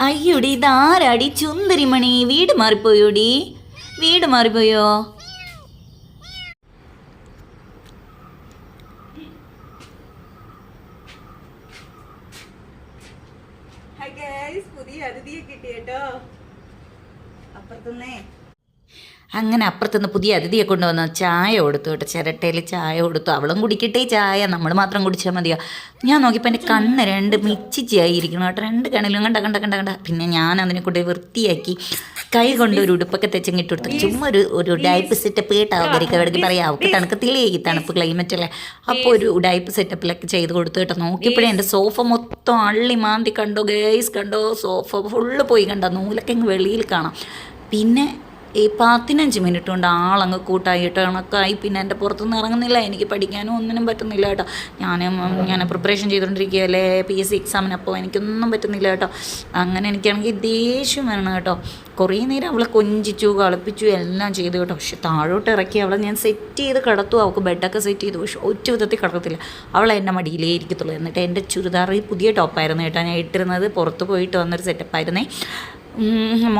അയ്യോടി ഇതാരാടി? ചുന്ദരിമണി വീട് മാറിപ്പോയോടി? വീട് മാറിപ്പോയോ? പുതിയ അതിഥിയെ കിട്ടിയേട്ടോ അപ്പുറത്തുനിന്നേ. അങ്ങനെ അപ്പുറത്തുനിന്ന് പുതിയ അതിഥിയെ കൊണ്ടുവന്ന ചായ കൊടുത്തു കേട്ടോ. ചിരട്ടയിൽ ചായ കൊടുത്തു. അവളും കുടിക്കട്ടെ ചായ. നമ്മൾ മാത്രം കുടിച്ചാൽ മതിയോ? ഞാൻ നോക്കിയപ്പോൾ എന്റെ കണ്ണ് രണ്ട് മിച്ചിച്ചായിരിക്കണം കേട്ടോ. രണ്ട് കണ്ണിലും കണ്ട കണ്ട കണ്ട കണ്ട. പിന്നെ ഞാൻ അതിനെ കൊണ്ട് വൃത്തിയാക്കി കൈ കൊണ്ട് ഒരു ഉടുപ്പൊക്കെ തെച്ചങ്ങിട്ട് കൊടുത്തു ചുമ്മാ ഒരു ഒരു ഡൈപ്പ് സെറ്റപ്പ് കേട്ടാവുന്നവർക്ക് എവിടേക്ക് പറയാം അവർക്ക് തണുക്കത്തില്ലേ ഈ തണുപ്പ് ക്ലൈമറ്റ് അല്ലേ. അപ്പോൾ ഒരു ഡൈപ്പ് സെറ്റപ്പിലൊക്കെ ചെയ്ത് കൊടുത്തു കേട്ടോ. നോക്കിയപ്പോഴേ എന്റെ സോഫ മൊത്തം അള്ളി മാന്തി കണ്ടോ ഗേസ് കണ്ടോ? സോഫ ഫുള്ള് പോയി കണ്ടോ? നൂലൊക്കെ ഇങ്ങ് വെളിയിൽ കാണാം. പിന്നെ ഈ പതിനഞ്ച് മിനിറ്റ് കൊണ്ട് ആളങ്ങ് കൂട്ടായിട്ട് കണക്കായി. പിന്നെ എന്റെ പുറത്തുനിന്ന് ഇറങ്ങുന്നില്ല. എനിക്ക് പഠിക്കാനും ഒന്നിനും പറ്റുന്നില്ല കേട്ടോ. ഞാൻ ഞാൻ പ്രിപ്പറേഷൻ ചെയ്തുകൊണ്ടിരിക്കുകയല്ലേ പി എസ് സി എക്സാമിന് അപ്പോൾ എനിക്കൊന്നും പറ്റുന്നില്ല കേട്ടോ. അങ്ങനെ എനിക്കാണെങ്കിൽ ദേഷ്യം വരണം കേട്ടോ. കുറേ നേരം അവളെ കൊഞ്ചിച്ചു കളിപ്പിച്ചു എല്ലാം ചെയ്തു കേട്ടോ. പക്ഷെ താഴോട്ട് ഇറക്കി അവളെ ഞാൻ സെറ്റ് ചെയ്ത് കിടത്തു. അവൾക്ക് ബെഡൊക്കെ സെറ്റ് ചെയ്തു. പക്ഷെ ഒറ്റ വിധത്തിൽ കിടക്കത്തില്ല. അവളെ എന്റെ മടിയിലേ ഇരിക്കത്തുള്ളൂ. എന്നിട്ട് എന്റെ ചുരിദാർ പുതിയ ടോപ്പായിരുന്നു കേട്ടോ ഞാൻ ഇട്ടിരുന്നത്. പുറത്ത് പോയിട്ട് വന്നൊരു സെറ്റപ്പായിരുന്നേ ഉം,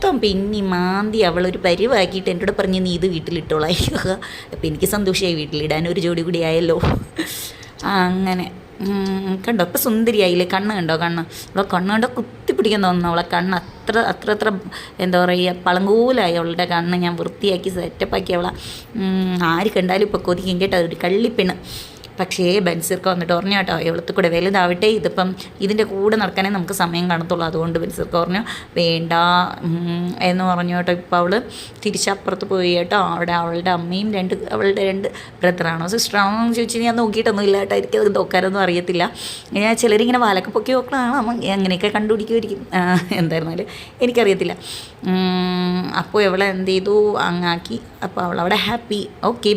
മൊത്തം പിന്നി മാന്തി അവളൊരു പരിവാക്കിയിട്ട് എന്നോട് പറഞ്ഞ് നീ ഇത് വീട്ടിലിട്ടോളായിരിക്കുക അപ്പം എനിക്ക് സന്തോഷമായി വീട്ടിലിടാൻ ഒരു ജോഡി കൂടി ആയല്ലോ. അങ്ങനെ കണ്ടോ? ഇപ്പം സുന്ദരിയായില്ലേ? കണ്ണ് കണ്ടോ? കണ്ണ്. അവളെ കണ്ണ് കണ്ടോ? കുത്തി പിടിക്കാൻ തോന്നുന്നു അവളെ കണ്ണ്. അത്ര അത്ര അത്ര എന്താ പറയുക പളങ്കൂലായി അവളുടെ കണ്ണ്. ഞാൻ വൃത്തിയാക്കി സെറ്റപ്പാക്കി അവളെ. ആര് കണ്ടാലും ഇപ്പോൾ കൊതിക്കും കേട്ടോ. ഒരു കള്ളിപ്പെണ്ണ്. പക്ഷേ ബെൻസിർക്ക് വന്നിട്ട് പറഞ്ഞു കേട്ടോ എവളത്ത് കൂടെ വലുതാവട്ടെ. ഇതിപ്പം ഇതിന്റെ കൂടെ നടക്കാനേ നമുക്ക് സമയം കാണത്തുള്ളൂ. അതുകൊണ്ട് ബെൻസിർക്ക് പറഞ്ഞു വേണ്ട. എന്ന് പറഞ്ഞു കേട്ടോ. ഇപ്പോൾ അവൾ തിരിച്ചപ്പുറത്ത് പോയി കേട്ടോ. അവിടെ അവളുടെ അമ്മയും രണ്ട് അവളുടെ രണ്ട് ബ്രദറാണോ സിസ്റ്ററാണോ എന്ന് ചോദിച്ചാൽ ഞാൻ നോക്കിയിട്ടൊന്നും ഇല്ല കേട്ടോ. എനിക്ക് അത് നോക്കാനൊന്നും അറിയത്തില്ല. ഞാൻ ചിലരിങ്ങനെ വാലൊക്കെ പൊക്കി നോക്കണതാണ് അങ്ങനെയൊക്കെ കണ്ടുപിടിക്കുമായിരിക്കും. എന്തായിരുന്നാലും എനിക്കറിയത്തില്ല. അപ്പോൾ ഇവളെ എന്ത് ചെയ്തു? അങ്ങാക്കി. അപ്പോൾ അവളവിടെ ഹാപ്പി. ഓക്കെ